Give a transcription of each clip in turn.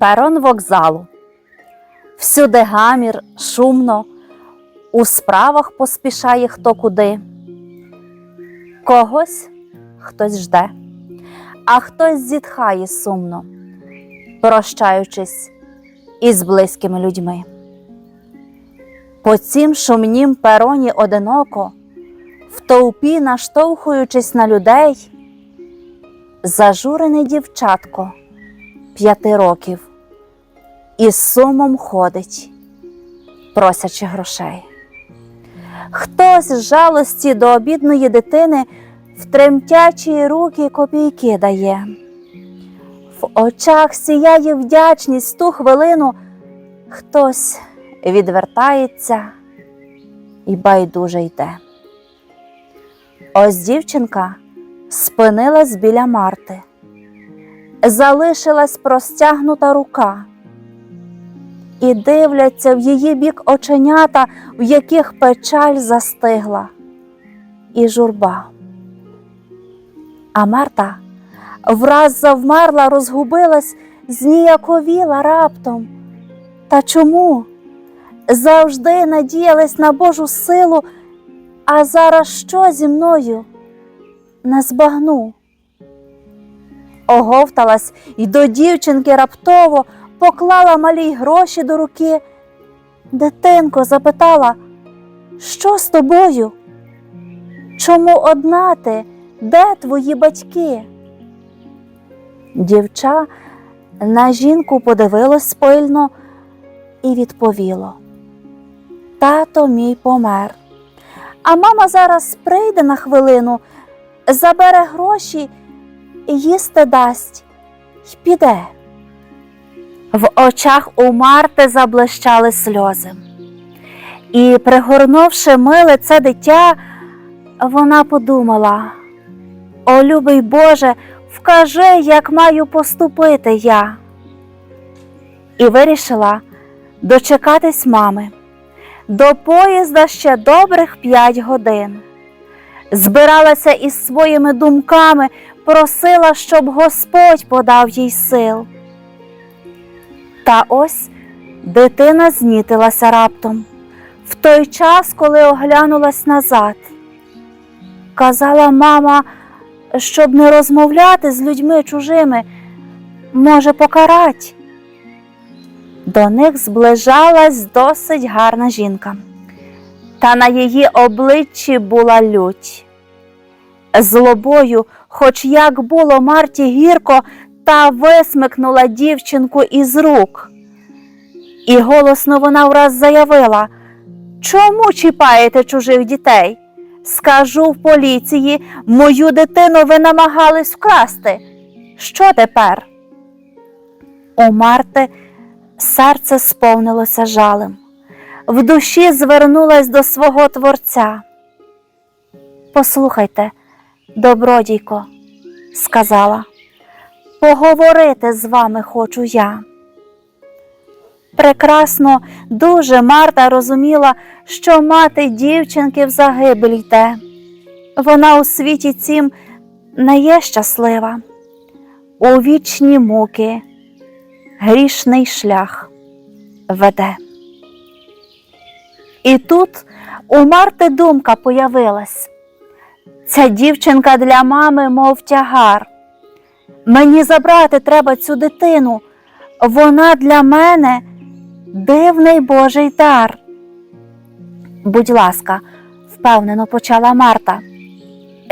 Перон вокзалу. Всюди гамір, шумно, у справах поспішає хто куди. Когось хтось жде, а хтось зітхає сумно, прощаючись із близькими людьми. По цім шумнім пероні одиноко, в товпі наштовхуючись на людей, зажурене дівчатко п'яти років із сумом ходить, просячи грошей. Хтось з жалості до обідної дитини в тремтячі руки копійки дає. В очах сіяє вдячність ту хвилину, хтось відвертається і байдуже йде. Ось дівчинка спинилась біля Марти, залишилась простягнута рука, і дивляться в її бік оченята, в яких печаль застигла, і журба. А Марта враз завмерла, розгубилась, зніяковіла раптом. Та чому? Завжди надіялась на Божу силу, а зараз що зі мною? Не збагну. Оговталась і до дівчинки раптово поклала малій гроші до руки. Дитинко запитала, що з тобою? Чому одна ти? Де твої батьки? Дівча на жінку подивилось пильно і відповіло. Тато мій помер. А мама зараз прийде на хвилину, забере гроші і їсти дасть й піде. В очах у Марти заблищали сльози. І, пригорнувши миле це дитя, вона подумала: О, любий Боже, вкажи, як маю поступити я. І вирішила дочекатись мами. До поїзда ще добрих п'ять годин. Збиралася із своїми думками, просила, щоб Господь подав їй сил. Та ось дитина знітилася раптом в той час, коли оглянулась назад. Казала мама, щоб не розмовляти з людьми чужими, може покарать. До них зближалась досить гарна жінка, та на її обличчі була лють. Злобою, хоч як було Марті гірко, та висмикнула дівчинку із рук. І голосно вона враз заявила Чому чіпаєте чужих дітей? Скажу в поліції, мою дитину ви намагались вкрасти. Що тепер? У Марти серце сповнилося жалем. В душі звернулась до свого Творця. Послухайте, добродійко, сказала, поговорити з вами хочу я. Прекрасно, дуже Марта розуміла, що мати дівчинки в загибель йде. Вона у світі цім не є щаслива, у вічні муки, грішний шлях веде. І тут у Марти думка появилась. Ця дівчинка для мами, мов тягар. Мені забрати треба цю дитину. Вона для мене дивний Божий дар. Будь ласка, впевнено почала Марта.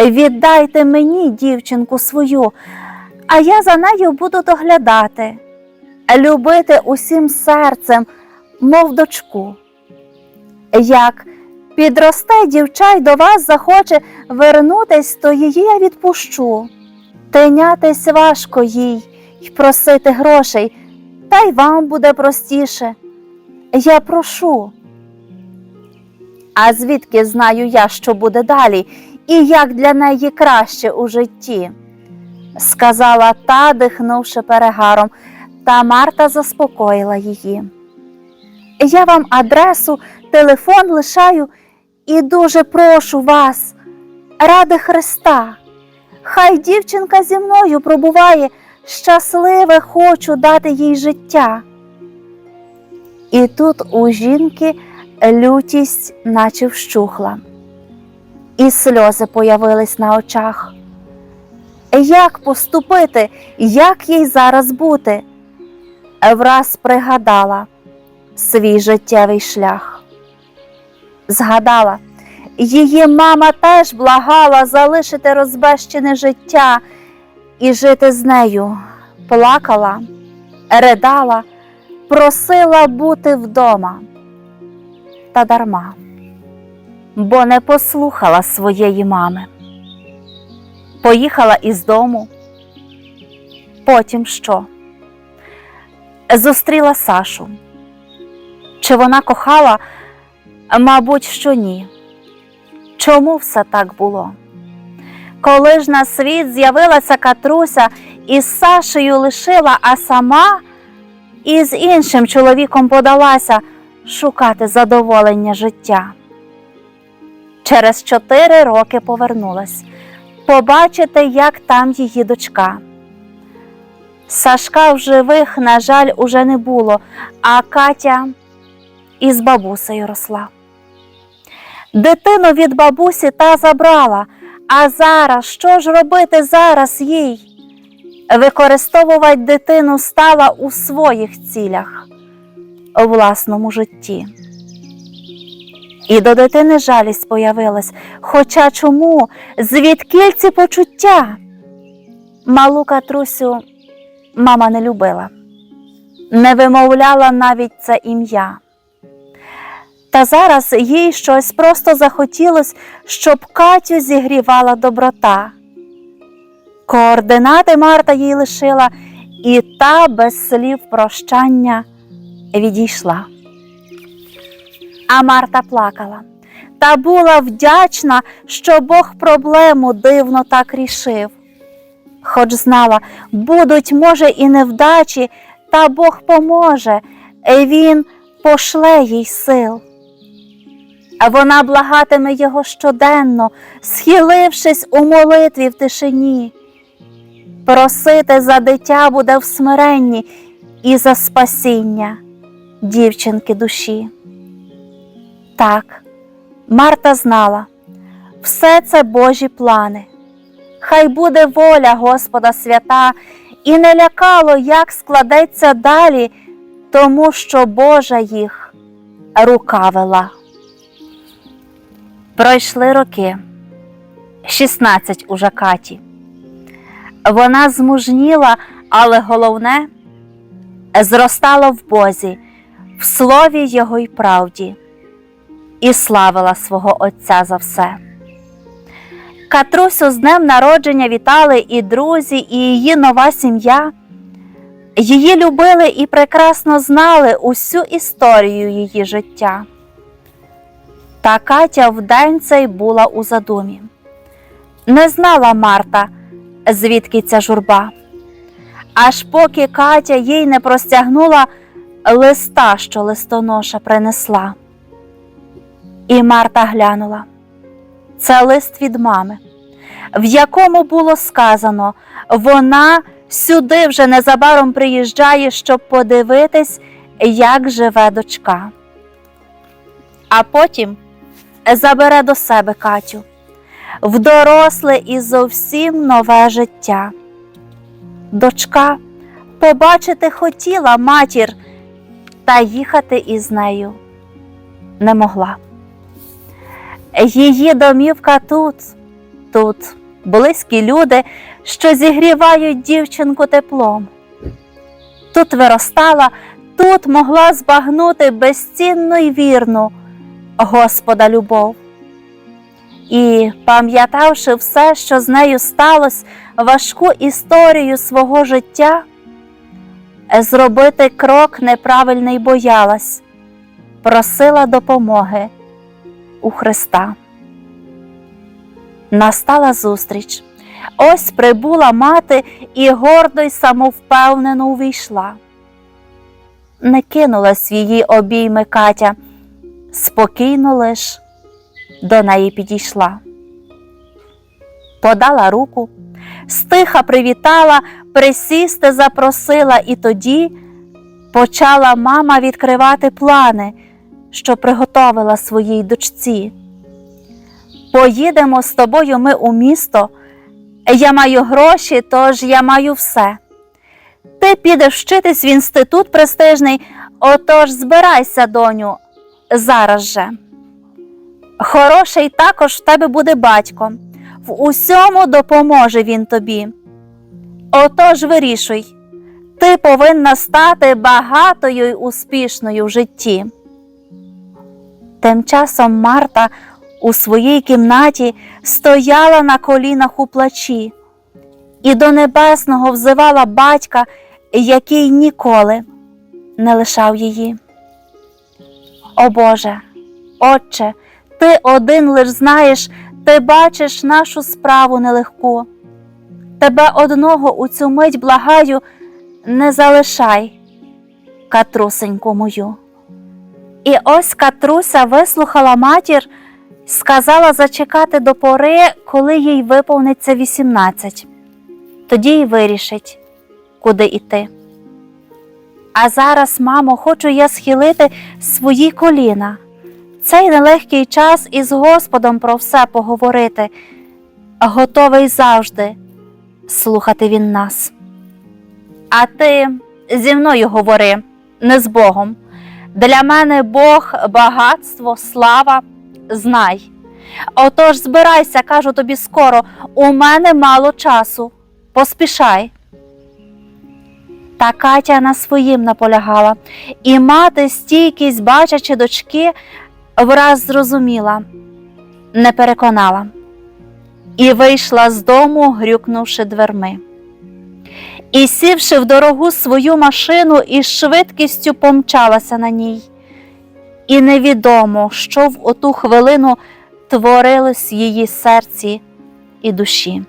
Віддайте мені дівчинку свою, а я за нею буду доглядати, любити усім серцем, мов дочку. Як підросте дівча й до вас захоче вернутись, то її я відпущу. Тинятись важко їй й просити грошей, та й вам буде простіше. Я прошу. А звідки знаю я, що буде далі, і як для неї краще у житті? сказала та, дихнувши перегаром, та Марта заспокоїла її. Я вам адресу, телефон лишаю і дуже прошу вас, ради Христа. Хай дівчинка зі мною пробуває, щасливе хочу дати їй життя. І тут у жінки лютість наче вщухла, і сльози появились на очах. Як поступити, як їй зараз бути? Враз пригадала свій життєвий шлях. Згадала, її мама теж благала залишити розбещене життя і жити з нею, плакала, ридала, просила бути вдома. Та дарма, бо не послухала своєї мами. Поїхала із дому. Потім що? Зустріла Сашу. Чи вона кохала? Мабуть, що ні. Чому все так було? Коли ж на світ з'явилася Катруся і з Сашею лишила, а сама із іншим чоловіком подалася шукати задоволення життя. Через чотири роки повернулась побачити, як там її дочка. Сашка в живих, на жаль, уже не було, а Катя із бабусею росла. Дитину від бабусі та забрала, а зараз що ж робити зараз їй? Використовувати дитину стала у своїх цілях, у власному житті. І до дитини жалість появилась. Хоча чому? Звідкіль ці почуття? Малу Катрусю мама не любила, не вимовляла навіть це ім'я. Та зараз їй щось просто захотілось, щоб Катю зігрівала доброта. Координати Марта їй лишила, і та без слів прощання відійшла. А Марта плакала та була вдячна, що Бог проблему дивно так рішив. Хоч знала, будуть, може, і невдачі, та Бог поможе, Він пошле їй сил. А вона благатиме його щоденно, схилившись у молитві в тишині. Просити за дитя буде в смиренні і за спасіння дівчинки душі. Так, Марта знала, все це Божі плани. Хай буде воля Господа свята, і не лякало, як складеться далі, тому що Божа їх рука вела. Пройшли роки, 16 уже Каті. Вона змужніла, але головне зростала в Бозі, в слові Його й правді і славила свого Отця за все. Катрусю з днем народження вітали і друзі, і її нова сім'я. Її любили і прекрасно знали усю історію її життя. Та Катя в день цей була у задумі. Не знала Марта, звідки ця журба. Аж поки Катя їй не простягнула листа, що листоноша принесла. І Марта глянула. Це лист від мами, в якому було сказано, вона сюди вже незабаром приїжджає, щоб подивитись, як живе дочка. А потім забере до себе Катю в доросле і зовсім нове життя. Дочка побачити хотіла матір, та їхати із нею не могла. Її домівка тут, тут близькі люди, що зігрівають дівчинку теплом. Тут виростала, тут могла збагнути безцінну й вірну Господа любов. І, пам'ятавши все, що з нею сталося, важку історію свого життя, зробити крок неправильний боялась, просила допомоги у Христа. Настала зустріч. Ось прибула мати і гордо й самовпевнено увійшла. Не кинулась в її обійми Катя, спокійно лиш до неї підійшла. Подала руку, стиха привітала, присісти запросила, і тоді почала мама відкривати плани, що приготовила своїй дочці. Поїдемо з тобою ми у місто. Я маю гроші, тож я маю все. Ти підеш вчитись в інститут престижний, отож збирайся, доню, зараз же. Хороший також в тебе буде батько, в усьому допоможе він тобі. Отож вирішуй, ти повинна стати багатою й успішною в житті. Тим часом Марта у своїй кімнаті стояла на колінах у плачі і до небесного взивала батька, який ніколи не лишав її. О Боже, Отче, ти один лиш знаєш, ти бачиш нашу справу нелегку. Тебе одного у цю мить благаю, не залишай, катрусеньку мою. І ось Катруся вислухала матір, сказала зачекати до пори, коли їй виповниться 18. Тоді й вирішить, куди йти. А зараз, мамо, хочу я схилити свої коліна. Цей нелегкий час із Господом про все поговорити, готовий завжди слухати він нас. А ти зі мною говори, не з Богом. Для мене Бог багатство, слава, знай. Отож збирайся, кажу тобі скоро, у мене мало часу. Поспішай. Та Катя на своїм наполягала, і мати, стійкість, бачачи дочки, враз зрозуміла, не переконала, і вийшла з дому, грюкнувши дверми. І, сівши в дорогу свою машину, із швидкістю помчалася на ній. І невідомо, що в оту хвилину творилось в її серці і душі.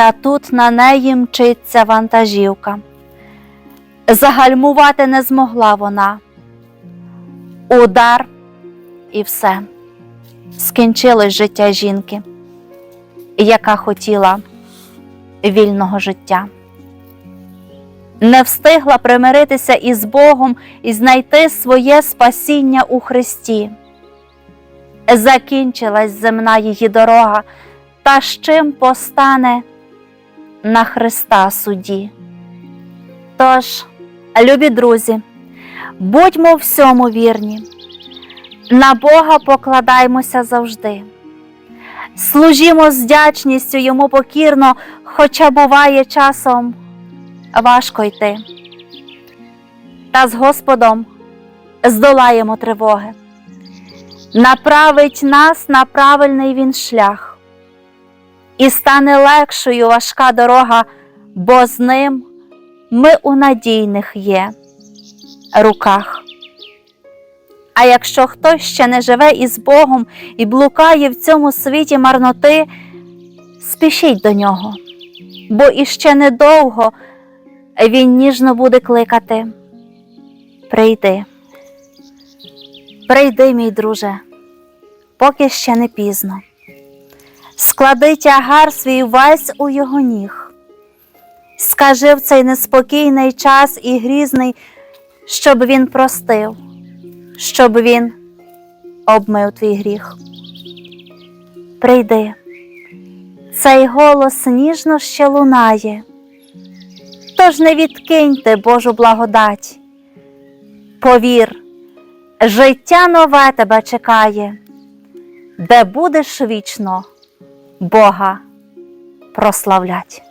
Та тут на неї мчиться вантажівка. Загальмувати не змогла вона. Удар і все. Скінчилось життя жінки, яка хотіла вільного життя. Не встигла примиритися із Богом і знайти своє спасіння у Христі. Закінчилась земна її дорога, та з чим постане на Христа суді. Тож, любі друзі, будьмо всьому вірні, на Бога покладаймося завжди. Служімо з вдячністю йому покірно, хоча буває часом важко йти. Та з Господом здолаємо тривоги. Направить нас на правильний він шлях, і стане легшою важка дорога, бо з ним ми у надійних є руках. А якщо хтось ще не живе із Богом і блукає в цьому світі марноти, спішіть до нього, бо іще недовго він ніжно буде кликати. Прийди, прийди, мій друже, поки ще не пізно. Склади тягар свій весь у його ніг. Скажи в цей неспокійний час і грізний, щоб він простив щоб він обмив твій гріх. Прийди, цей голос ніжно ще лунає, тож не відкиньте Божу благодать. Повір, життя нове тебе чекає, де будеш вічно Бога прославлять.